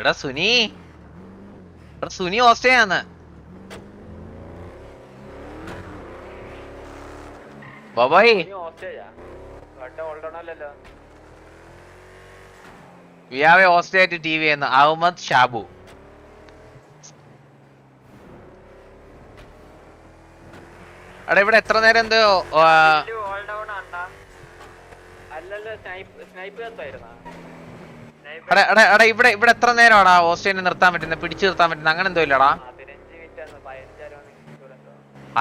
എടാ സുനി. എടാ സുനി ഓസ്ട്രേലിയാന്ന് ബോബോയ്. We have a T V എന്ന് അഹമ്മദ് ഷാബു. എടാ ഇവിടെ എത്ര നേരം എന്തോ അല്ലല്ലോ സ്നൈപ്പ് സ്നൈപ്പ് കത്തായിരുന്നാ? എടാ ഇവിടെ ഇവിടെ എത്ര നേരമാടാ ഓസ്ട്രേലിയ നിർത്താൻ പറ്റുന്നത് പിടിച്ചു നിർത്താൻ പറ്റുന്നത് അങ്ങനെ എന്തോ ഇല്ലടാ.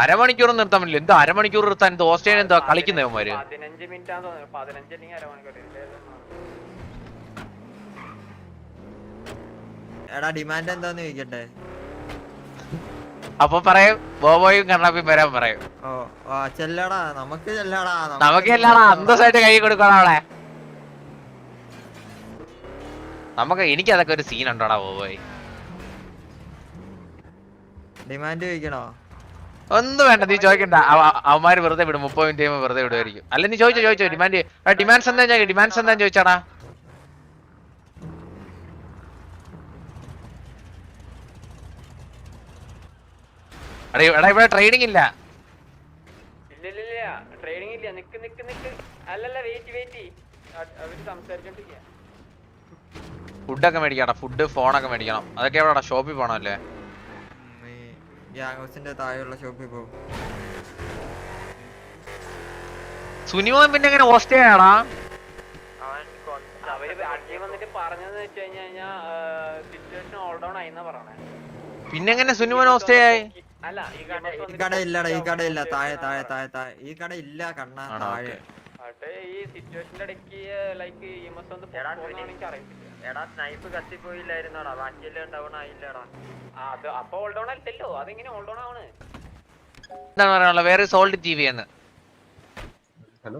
അരമണിക്കൂർ നിർത്താൻ പറ്റില്ല. എന്താ അരമണിക്കൂർ നിർത്താൻ? എന്തോ ഓസ്ട്രേലിയ എന്താ അരമണിക്കൂർ എടാ ഡിമാൻഡ് എന്താന്ന് ചോദിക്കട്ടെ? അപ്പൊ പറയും ബോബോയും കണ്ണാപ്പിയും വരാൻ പറയും. ഓ ചെല്ലടാ. നമുക്ക് ചെല്ലടാ നമുക്ക് എല്ലാടാ അന്തസ്സായിട്ട് കൈ കൊടുക്കണം അവളെ. നമുക്ക് എനിക്ക് അതൊക്കെ ഒരു സീൻ ഉണ്ടോടാ പോയി ഡിമാൻഡ് ചോദിക്കണോ? ഒന്നും വേണ്ട നീ ചോദിക്കണ്ട. അവ- അവന്മാര് വെറുതെ വിടും മുപ്പത് മിനിറ്റ് കഴിയുമ്പോൾ വെറുതെ വിടുമായിരിക്കും അല്ല നീ ചോദിച്ചോ ചോദിച്ചോ ഡിമാൻഡ് ഡിമാൻഡ്സ് എന്താ ഡിമാൻഡ്സ് എന്താ ചോദിച്ചാടാ? എടാ എടാ ഇവിടെ ട്രേഡിംഗ് ഇല്ല. ഇല്ല ഇല്ല ഇല്ല. ട്രെയിനിങ് ഇല്ല നിക്ക് നിക്ക് നിക്ക്. അല്ലല്ല വെയിറ്റ് വെയിറ്റ് അവർ സംസാരിച്ചോണ്ടിരിക്കുക ഫുഡൊക്കെ മേടിക്കണം. ഫുഡ് ഫോണൊക്കെ മേടിക്കണം. അതൊക്കെ എവിടെടാ ഷോപ്പിൽ പോകണമല്ലേ അല്ലേ? താഴെയുള്ള ഷോപ്പിൽ പോകും സുനിമോൻ പിന്നെ എങ്ങനെ ആയിന്നാ പറയണേ. പിന്നെ എങ്ങനെ സുനിമോൻ ആയി ഈ കട ഇല്ലടാ ഈ കട ഇല്ല. താഴെ താഴെ താഴെ താഴെ. ഈ കട ഇല്ല കണ്ണ താഴെ. അതെ ഈ സിറ്റുവേഷന്റെ ഇടയ്ക്ക് ലൈക്ക് ഇ എം എസ് ഒന്ന് എനിക്ക് അറിയത്തില്ല. എടാ സ്നൈപ്പ് കത്തിപ്പോയില്ലായിരുന്നോടാ. ബാക്കിയെല്ലാം ഡൗൺ ആയില്ലടാ. ആ, അത് അപ്പൊ ഓൾ ഡൗൺ അല്ലല്ലോ. അതെങ്ങനെ ഓൾ ഡൗൺ ആണ്? എന്താണ് പറയാനുള്ളത്? വേറെ സോൾഡ് ടി വി എന്ന്. ഹലോ?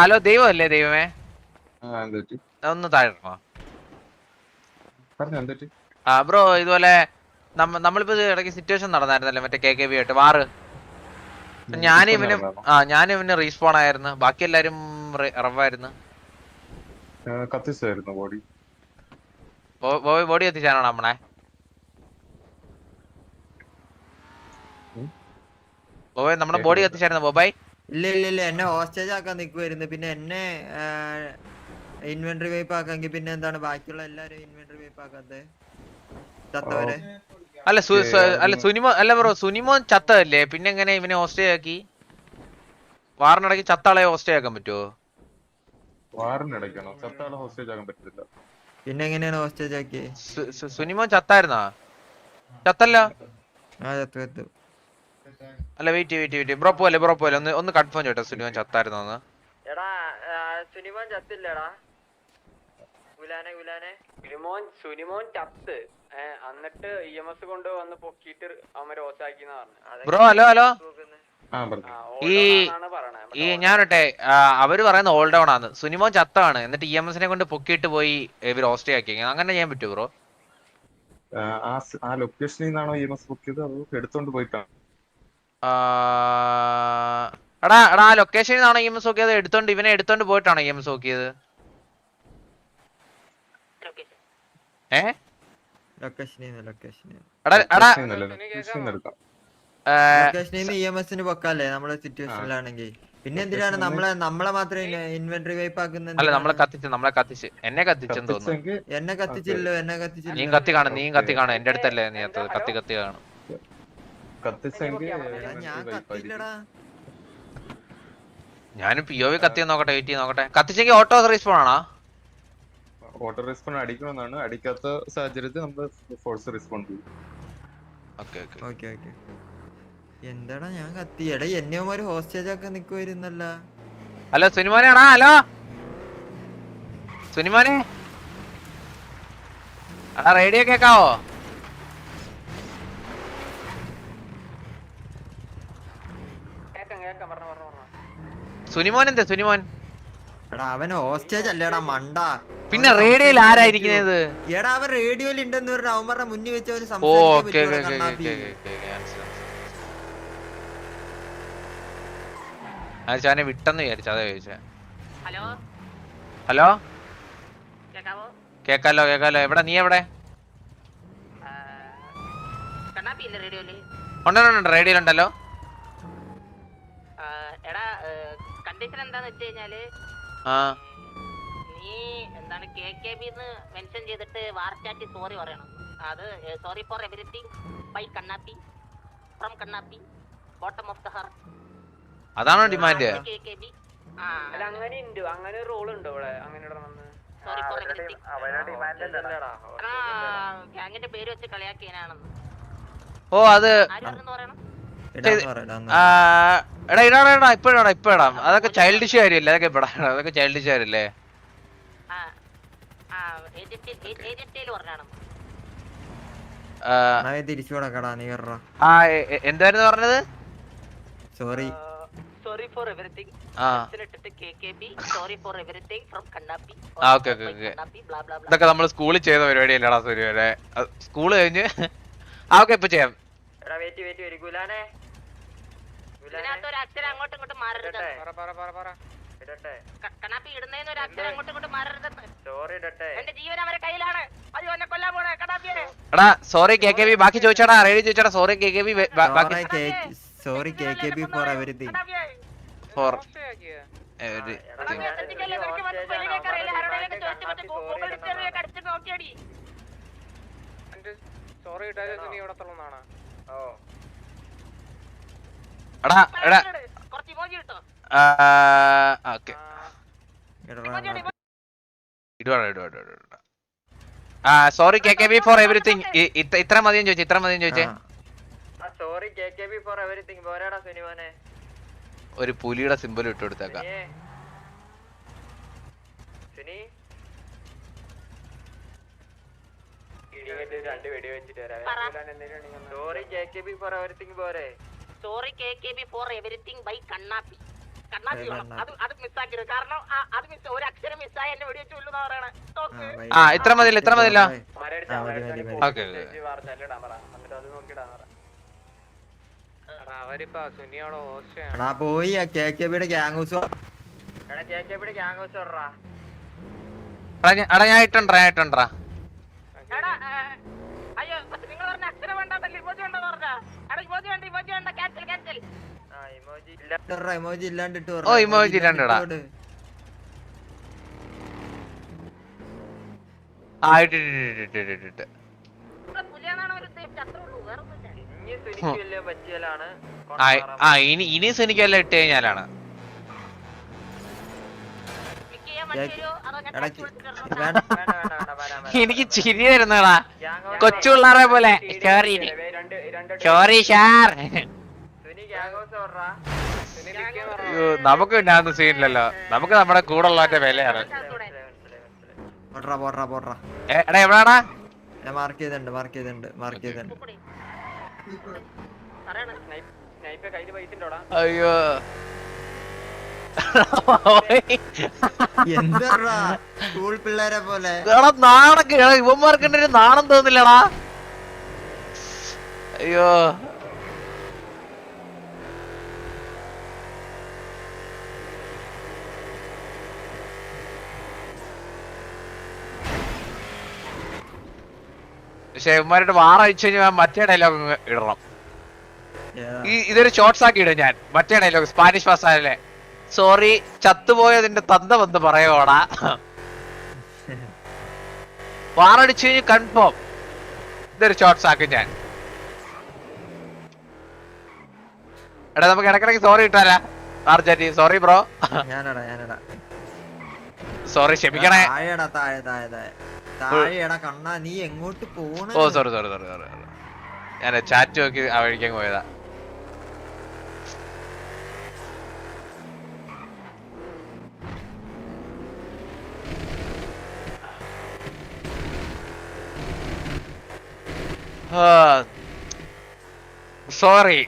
ഹലോ അല്ലേ ദൈവമേ? ഒന്ന് താഴെ ഇടണോ? പറഞ്ഞു എന്തുപറ്റി? ആ ബ്രോ ഇതുപോലെ നമ്മ നമ്മളിപ്പോ ഇടയ്ക്ക് സിറ്റുവേഷൻ നടന്നായിരുന്നല്ലേ മറ്റേ കെ കെ ബി ആയിട്ട്. വാറ്. ഞാൻ ഇവന് ആ ഞാൻ ഇവന് റീസ്പോൺ ആയിരുന്നു. ബാക്കി എല്ലാരും റവായിരുന്നു. കത്തിച്ചായിരുന്നു ബോഡി ബോഡി എത്തിച്ചാണോ നമ്മളെ. ബോബോയ് നമ്മുടെ ബോഡി എത്തിച്ചായിരുന്നു ബോബായ് ഇല്ല ഇല്ല ഇല്ല എന്നെ ഹോസ്റ്റേജ് ആക്കാൻ നിക്കുവായിരുന്നു പിന്നെ എന്നെ ഇൻവെന്ററി വൈപ്പ് ആക്കാമെങ്കിൽ പിന്നെ എന്താണ് ബാക്കിയുള്ള എല്ലാരും ഇൻവെന്ററി വൈപ്പ് ആക്കാത്തെ? ചത്തവരെ? അല്ല അല്ല സുനിമോ അല്ല ബ്രോ സുനിമോൻ ചത്തതല്ലേ? പിന്നെ എങ്ങനെ ഇവനെ ഓസ്ട്രേലിയ ആക്കി വാറിനിടയ്ക്ക് ചത്താളെ ഓസ്ട്രേലിയ ആക്കാൻ പറ്റുമോ വാറിനിടയ്ക്കാണോ? ചത്താളെ ഹോസ്റ്റേജ് ആകാൻ പറ്റില്ല. പിന്നെ എങ്ങനെയാണ് ഹോസ്റ്റേജ് ആക്കി സുനിമോൻ ചത്തായിരുന്നാ? ചത്തല്ല? ആ ചത്തു ചത്തു. അല്ല വെയിറ്റ് വെയിറ്റ് വെയിറ്റ് ബ്രോ പോലെ ബ്രോ പോലെ ഒന്ന് ഒന്ന് കൺഫേം ചെയ്യട്ടെ സുനിമോൻ ചത്തായിരുന്നോന്ന് എടാ സുനിമോൻ ചത്തില്ലടാ. ഗുലാനെ ഗുലാനെ. സുനിമോൻ സുനിമോൻ ചത്ത്. എന്നിട്ട് ഇ എം എസ് കൊണ്ട് വന്ന് പൊക്കിയിട്ട് അവർ ഓസാക്കിന്ന് പറഞ്ഞു. Bro hello hello. ആ പറഞ്ഞു. ഈ- ഞാൻ ഈ ഞാനട്ടെ അവർ പറയുന്ന ഓൾ ഡൗൺ ആണ്. സുനിമോൻ ചത്താണ്. എന്നിട്ട് ഇ എം എസിനെ കൊണ്ട് പൊക്കിയിട്ട് പോയി ഇവർ ഓസ്ട്രിയ ആക്കി. അങ്ങനെ ചെയ്യാൻ പറ്റുമോ ബ്രോ? ആ ആ ലൊക്കേഷനിൽ നിന്നാണോ ഇ എം എസ് ബുക്ക് ചെയ്ത് എടുത്തോണ്ട് പോയിട്ടാണ്? എടാ എടാ ആ ലൊക്കേഷനിൽ നിന്നാണോ ഇ എം എസ് നോക്കിയത് എടുത്തോണ്ട് ഇവനെ എടുത്തോണ്ട് പോയിട്ടാണോ ഇ എം എസ് നോക്കിയത് ഏ ലൊക്കേഷനിൽ ലൊക്കേഷനിൽ എടാ എടാ ലൊക്കേഷനിൽ നിന്ന് എടുക്കാം ഏ, ലൊക്കേഷനിൽ ഇ എം എസിന് പൊക്കല്ലേ നമ്മളെ സിറ്റുവേഷനിലാണെങ്കിൽ പിന്നെ എന്തിനാണ് നമ്മളെ നമ്മളെ മാത്രം ഇൻവെന്ററി വൈപ്പ് ആക്കുന്നത് അല്ല നമ്മളെ കത്തിച്ച് നമ്മളെ കത്തിച്ച്. എന്നെ കത്തിച്ചെന്ന് തോന്നുന്നു. എന്നെ കത്തിച്ചില്ലോ എന്നെ നീ കത്തി കാണും നീ കത്തി കാണും. എന്റെ അടുത്തല്ലേ നീ കത്തി കത്തി കാണും. ഞാൻ കത്തില്ലടാ ഞാനും പി ഒ വി കത്തി നോക്കട്ടെ വെയിറ്റ് നോക്കട്ടെ. കത്തിച്ചെങ്കിൽ ഓട്ടോ റീസ്പോൺ ആണോ? ഓട്ടോ റെസ്പോണ്ട് അടിക്കണമെന്നാണ്. അടിക്കാത്ത സാഹചര്യത്തിൽ നമ്മൾ ഫോഴ്സ് റെസ്പോണ്ട് ചെയ്യും. ഓക്കെ ഓക്കെ ഓക്കെ ഓക്കെ എന്താടാ ഞാൻ കത്തി? എടാ എന്നെ ഒരു ഹോസ്റ്റേജ് ഒക്കെ നിക്കുവായിരുന്നല്ല. Hello സുനിമോനെ hello? സുനിമാനെ? ആ റേഡിയോ കേക്കാവോ? സുനിമോൻ എന്താ സുനിമോൻ? എടാ അവൻ ഹോസ്റ്റേജ് അല്ലേടാ മണ്ട. പിന്നെ റേഡിയോയിൽ ആരായിരിക്കുന്നത്? എടാ അവൻ റേഡിയോയിൽ ഉണ്ടെന്ന് പറഞ്ഞ അവൻ പറഞ്ഞ മുന്നിൽ വെച്ച് പറ്റൂടാ ഓക്കെ വിട്ടെന്ന് വിചാരിച്ചു അതാ ചോദിച്ച. ഹലോ? ഹലോ? കേക്കാലോ കേക്കാലോ. എവിടെ നീ എവിടെ? റേഡിയോയിലുണ്ടല്ലോ ആ, എടാ കണ്ടീഷൻ എന്താന്ന് വെച്ച് കഴിഞ്ഞാൽ നീ എന്താണ് കെ കെ ബി മെൻഷൻ ചെയ്തിട്ട് വാർച്ചാറ്റി സോറി പറയണം. അത് sorry for everything bye Kannappi. From Kannappi. Bottom of the heart അതാണോ ഡിമാൻഡ് കെ കെ ബി. അല്ല അങ്ങനെ ഉണ്ട് അങ്ങനെ റോൾ ഉണ്ട് ഇവിടെ. അങ്ങനെ ഇടണമെന്ന് സോറി ഫോർ എവരിത്തിങ് ഇല്ലടാ. ഗ്യാങ്ങിന്റെ പേര് വെച്ച് കളിയാക്കിയനാണെന്ന്. ഓ അത് പറയണം? എടാ ഇടാടാ ഇടാ ഇപ്പൊ ഇടാടാ ഇപ്പൊ ഇടാം. അതൊക്കെ ചൈൽഡിഷ് കാര്യല്ലേ അതൊക്കെ ഇപ്പൊ അതൊക്കെ ചൈൽഡിഷ് കാര്യല്ലേ എന്തായിരുന്നു പറഞ്ഞത്? സോറി സോറി ഫോർ ഇതൊക്കെ നമ്മൾ സ്കൂളിൽ ചെയ്ത പരിപാടിയല്ലടാ സൂര്യ സ്കൂൾ സ്കൂൾ കഴിഞ്ഞ്. ആ ഓക്കെ ഇപ്പൊ ചെയ്യാം. എടാ വെയിറ്റ് വെയിറ്റ് വരി ഗുലാനെ. ഇതിനകത്ത് ഒരു അക്ഷരം അങ്ങോട്ടും ഇങ്ങോട്ടും മാറരുത്. ഇടട്ടെ പറ പറ പറ പറ. ഇടട്ടെ ക- കണ്ണാപ്പി ഇടുന്നതിന് ഒരു അക്ഷരം അങ്ങോട്ടും ഇങ്ങോട്ടും മാറരുത് സോറി ഇടട്ടെ. എന്റെ ജീവൻ അവരെ കയ്യിലാണ്. അയ്യോ എന്നെ കൊല്ലാൻ പോണേ കണ്ണാപ്പിയെ. എടാ സോറി കെ കെ ബി ബാക്കി ചോദിച്ചാടാ റേഡി ചോദിച്ചാടാ. സോറി കെ കെ ബി ബാക്കി sorry K K B for കണ്ണാപ്പിയെ. For sorry ഇട്ടാലും നീ ഇവിടെ തള്ളുന്നതാണ്? ഓ. എടാ എടാ. കുറച്ച് ഇമോജി ഇട്ടോ ഓക്കെ ആ sorry K K B for everything ഇത്ര മതിയും ചോദിച്ചു ഇത്ര മതിയും ചോദിച്ചേ. ആ. Sorry K K B for everything പോരാടാ സിനിമനെ. ഒരു പുലിയുടെ സിമ്പിൾ ഇട്ട് കൊടുത്തേക്കാം. Sorry K K B for everything പോരെ. Sorry K K B for everything bye Kannappi Kannappi വേണം. അത്. അത് മിസ്സാക്കരുത് കാരണം അത് മിസ് ഒരു അക്ഷരം മിസ്സായി എന്നെ വെടിവെച്ച് കൊല്ലുന്ന പറയണ ആ ഇത്ര മതില്ല ഇത്ര മതില്ല. ഓക്കേ. അവരിപ്പോ സുനിയോടെ പോയി കെ കെ ബിയുടെ ഗ്യാങ് ഹൗസ് എടാ കെ കെ ബിയുടെ ഗ്യാങ് ഹൗസ് വിടറാ എടാ ഞാൻ- എടാ ഞാൻ ഇട്ടുണ്ടാ ഞാൻ ഇട്ടുണ്ടാ എടാ ഏ, അയ്യോ നിങ്ങൾ പറഞ്ഞ അക്ഷരം വേണ്ടല്ലോ ഇമോജി പറഞ്ഞ. ഇമോജി വേണ്ട ഇമോജി വേണ്ട. ക്യാൻസൽ ക്യാൻസൽ ആ ഇമോജി ഇല്ല. ഇല്ലാണ്ട് ഇട്ട് ഓ, emoji ഇല്ലാണ്ട് ആ ഇട്ട് ഇട്ട് ഇട്ട് ഇട്ട് ഇട്ട് ഇനി ആ ഇനി ഇനി സുനിക്കെല്ലാം ഇട്ട് കഴിഞ്ഞാലാണ്. എനിക്ക് ചിരി വരുന്നടാ കൊച്ചു പിള്ളേരെ പോലെ സോറി ഷാർ നമുക്ക് ഞാനൊന്നും സീനില്ലല്ലോ. നമുക്ക് നമ്മുടെ കൂടെ ഉള്ളതിന്റെ വിലയാണ്. പോട്രാ പോട്രാ പോട്രാ. എടാ എവിടാടാ? ഞാൻ മാർക്ക് ചെയ്തിട്ടുണ്ട് മാർക്ക് ചെയ്തിട്ടുണ്ട് മാർക്ക് ചെയ്തിട്ടുണ്ട്. അയ്യോ. എന്താ സ്കൂൾ പിള്ളേരെ പോലെ. എടാ നാണൊക്കെ എടാ ഇവന്മാർക്ക് ഒരു നാണം തോന്നില്ലടാ. അയ്യോ. പക്ഷെ വാറ അയച്ചു കഴിഞ്ഞാൽ മറ്റേ ഡയലോഗ് ഇടണം. ഈ ഇതൊരു ഷോർട്സ് ആക്കി ഇടും ഞാൻ. മറ്റേ ഡയലോഗ് സ്പാനിഷ് മസാലയിലെ സോറി ചത്തുപോയതിന്റെ തന്ത വന്ന് പറയോടാ വാറടിച്ചു കഴിഞ്ഞ് കൺഫേം ഇതൊരു ഷോർട്സ് ആക്കും ഞാൻ. എടാ നമുക്ക് ഇടക്കിടക്ക് സോറി ഇട്ടാലാ. ആർജാറ്റി സോറി ബ്രോ ഞാനടാ ഞാനടാ. സോറി ക്ഷമിക്കണേ. താഴെടാ താഴെ താഴെ താഴെ. താഴെടാ കണ്ണാ നീ എങ്ങോട്ട് പോണ? ഓ സോറി സോറി സോറി സോറി ഞാൻ ചാറ്റ് നോക്കി ആ വഴിക്കാൻ പോയതാ. സോറി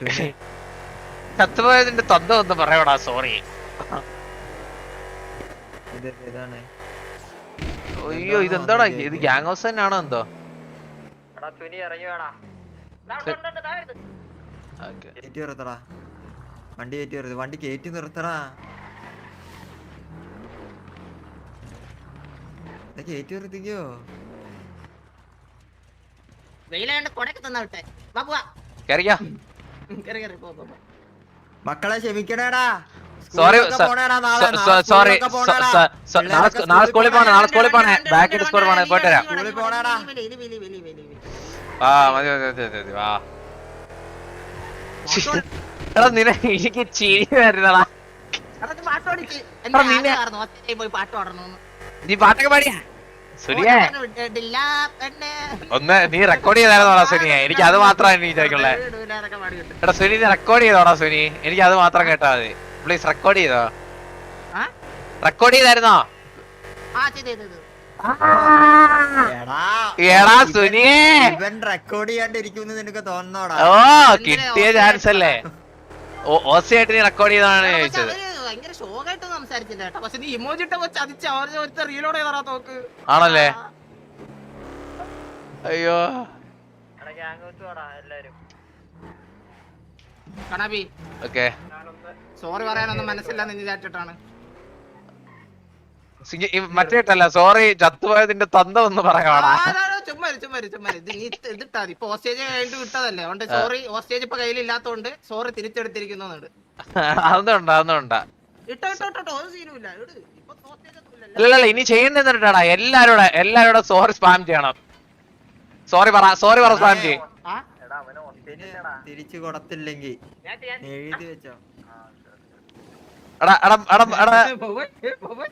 ചത്തുപോയതിന്റെ തന്ത ഒന്ന് പറയടാ സോറി അയ്യോ ഇതെന്താടാ? ഇത് ഗ്യാങ് ഹൗസ് തന്നെയാണോ എന്തോ? കയറ്റി നിർത്തടാ. വണ്ടി കയറ്റി നിർത്ത്. വണ്ടി കയറ്റി നിർത്തടാ. കയറ്റി നിർത്തിക്കോ. വെയിലാണ്ട് കൊടക്ക് തന്നാ വിട്ടെ. വാ കയറിയാ കയറി കയറി പോ പോ. മക്കളെ ക്ഷമിക്കണേടാ. Sorry sorry. നാളെ സ്കൂ- നാളെ സ്കൂളിൽ പോണേ നാളെ സ്കൂളിൽ പോണേ ബാക്കിൽ സ്കൂളിൽ പോണേ. പോയിട്ട് വരാം ഇലി, ഇലി, ഇലി, ഇലി, ഇലി, ഇലി. ആ മതി മതി മതി മതി, വാ. എടാ നിന എനിക്ക് ചിരി വരുന്നടാ. നീ പാട്ടൊക്കെ പാടിയാ? സുനിയെ? ഒന്ന് നീ റെക്കോർഡ് ചെയ്തായിരുന്നോടാ സുനിയെ എനിക്ക് അത് മാത്രമാണ് നീ ചോദിക്കുള്ളേ എടാ സുനി നീ റെക്കോർഡ് ചെയ്തോടാ സുനി. എനിക്ക് അത് മാത്രം കേട്ടാ മതി. പ്ലീസ് റെക്കോർഡ് ചെയ്തോ? ആ? റെക്കോർഡ് ചെയ്തായിരുന്നോ. എടാ, സുനിയെ. ഇവൻ റെക്കോർഡ് ചെയ്യാണ്ടിരിക്കുമെന്ന് നിനക്ക് തോന്നോടാ ഓ കിട്ടിയ ചാൻസ് അല്ലേ? ഓസിയായിട്ട് നീ റെക്കോർഡ് ചെയ്താണ് ചോദിച്ചത്. ഭയങ്കര ഷോക്കായിട്ട് സംസാരിച്ചില്ല കേട്ടോ. പക്ഷെ നീ ഇമോജി ഇട്ട ചതിച്ച അവർ ഒരുത്ത റീലോഡ് ചെയ്തറാ തോക്ക് ആണല്ലേ? അയ്യോ. കണാബി ഓക്കെ. സോറി പറയാനൊന്നും മനസ്സില്ല നിന്ന് ചാറ്റിട്ടാണ് മറ്റേട്ടല്ല സോറി ചത്തുപോയതിന്റെ തന്ത ഒന്ന് പറയാടാ ചുമ്മാ ചുമ്മാ ചുമ്മാ. ഇത് നീ ഇതിട്ടാ ഇപ്പൊ ഓസ്റ്റേജ് കഴിഞ്ഞിട്ട് വിട്ടതല്ലേ? അതുകൊണ്ട് സോറി ഓസ്റ്റേജ് ഇപ്പൊ കയ്യിലില്ലാത്തോണ്ട് സോറി തിരിച്ചെടുത്തിരിക്കുന്നു അതൊന്നും ഉണ്ടാ. അല്ലല്ല ഇനി ചെയ്യുന്നിട്ടാടാ എല്ലാരോടെ എല്ലാരോടെ സോറി സ്പാം ചെയ്യണം. സോറി പറ സോറി പറ സ്പാം ചെയ്യും. തിരിച്ചു കൊടുത്തില്ലെങ്കിൽ ഞാൻ എഴുതി വെച്ചോ. എടാ എടാ എടാ എടാ. പോവേ, പോവേ.